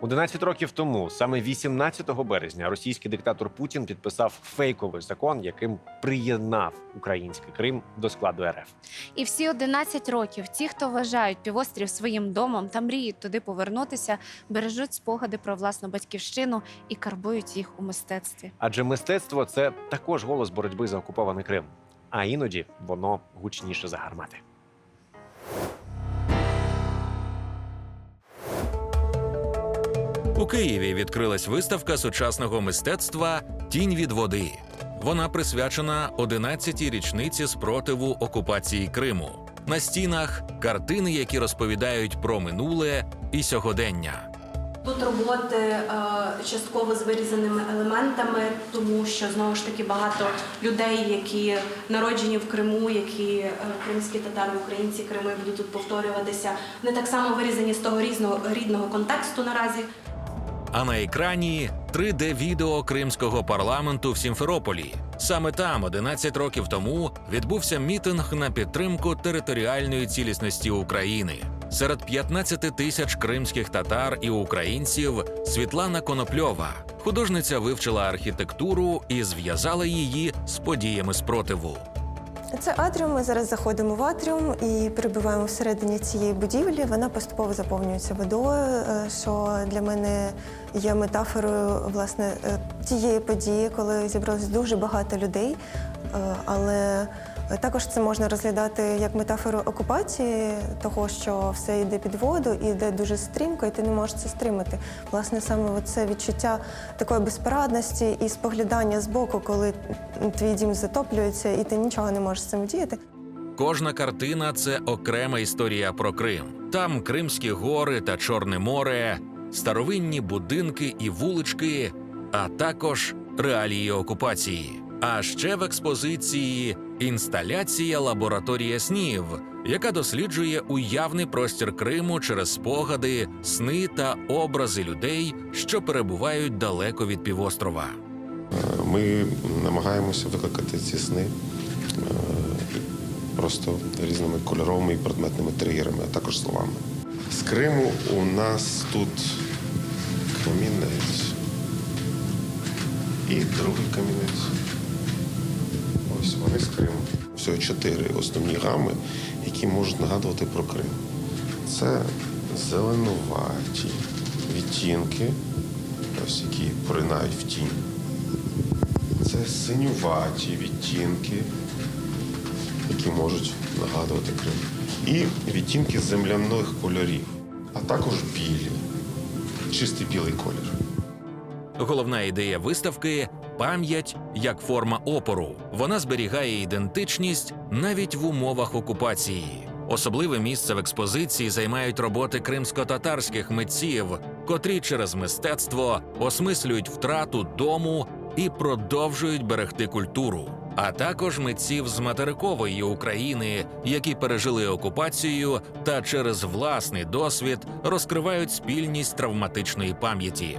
11 років тому, саме 18 березня, російський диктатор Путін підписав фейковий закон, яким приєднав український Крим до складу РФ. І всі 11 років ті, хто вважають півострів своїм домом та мріють туди повернутися, бережуть спогади про власну батьківщину і карбують їх у мистецтві. Адже мистецтво це також голос боротьби за окупований Крим. А іноді воно гучніше за гармати. У Києві відкрилась виставка сучасного мистецтва Тінь від води. Вона присвячена 11-й річниці спротиву окупації Криму. На стінах картини, які розповідають про минуле і сьогодення. Тут роботи е, частково з вирізаними елементами, тому що знову ж таки багато людей, які народжені в Криму, які е, кримські татари, українці Криму будуть тут повторюватися. Вони так само вирізані з того різного рідного контексту наразі. А на екрані 3D-відео кримського парламенту в Сімферополі. Саме там, 11 років тому, відбувся мітинг на підтримку територіальної цілісності України. Серед 15 тисяч кримських татар і українців Світлана Конопльова. Художниця вивчила архітектуру і зв'язала її з подіями спротиву. Це атріум. Ми зараз заходимо в атріум і перебуваємо всередині цієї будівлі. Вона поступово заповнюється водою, е, що для мене є метафорою власне е, тієї події, коли зібралось дуже багато людей. Е, Але також це можна розглядати як метафору окупації, того, що все йде під воду і йде дуже стрімко, і ти не можеш це стримати. Власне, саме це відчуття такої безпорадності і споглядання збоку, коли твій дім затоплюється, і ти нічого не можеш з цим діяти. Кожна картина це окрема історія про Крим. Там Кримські гори та Чорне море, старовинні будинки і вулички, а також реалії окупації. А ще в експозиції інсталяція лабораторія снів, яка досліджує уявний простір Криму через спогади, сни та образи людей, що перебувають далеко від півострова. Ми намагаємося викликати ці сни е, просто різними кольоровими і предметними тригерами, а також словами. З Криму у нас тут камінець і другий камінець. Ось вони з Криму. Всього чотири основні гами, які можуть нагадувати про Крим. Це зеленуваті відтінки, ось які поринають в тінь. Це синюваті відтінки, які можуть нагадувати Крим. І відтінки земляних кольорів, а також білі, чистий білий колір. Головна ідея виставки пам'ять як форма опору. Вона зберігає ідентичність навіть в умовах окупації. Особливе місце в експозиції займають роботи кримсько-татарських митців, котрі через мистецтво осмислюють втрату дому і продовжують берегти культуру. А також митців з материкової України, які пережили окупацію та через власний досвід розкривають спільність травматичної пам'яті.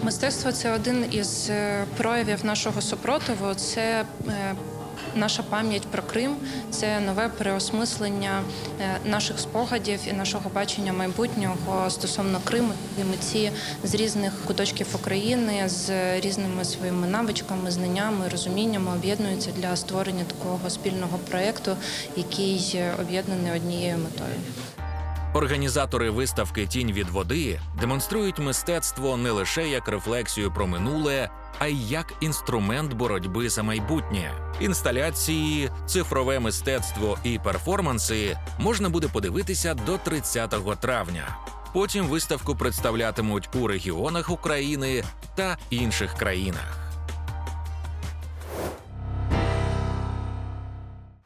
Мистецтво це один із е, проявів нашого супротиву. Це е, наша пам'ять про Крим, це нове переосмислення е, наших спогадів і нашого бачення майбутнього стосовно Криму. І митці з різних куточків України з різними своїми навичками, знаннями, розуміннями об'єднуються для створення такого спільного проєкту, який об'єднаний однією метою. Організатори виставки Тінь від води демонструють мистецтво не лише як рефлексію про минуле, а й як інструмент боротьби за майбутнє. Інсталяції, цифрове мистецтво і перформанси можна буде подивитися до 30 травня. Потім виставку представлятимуть у регіонах України та інших країнах.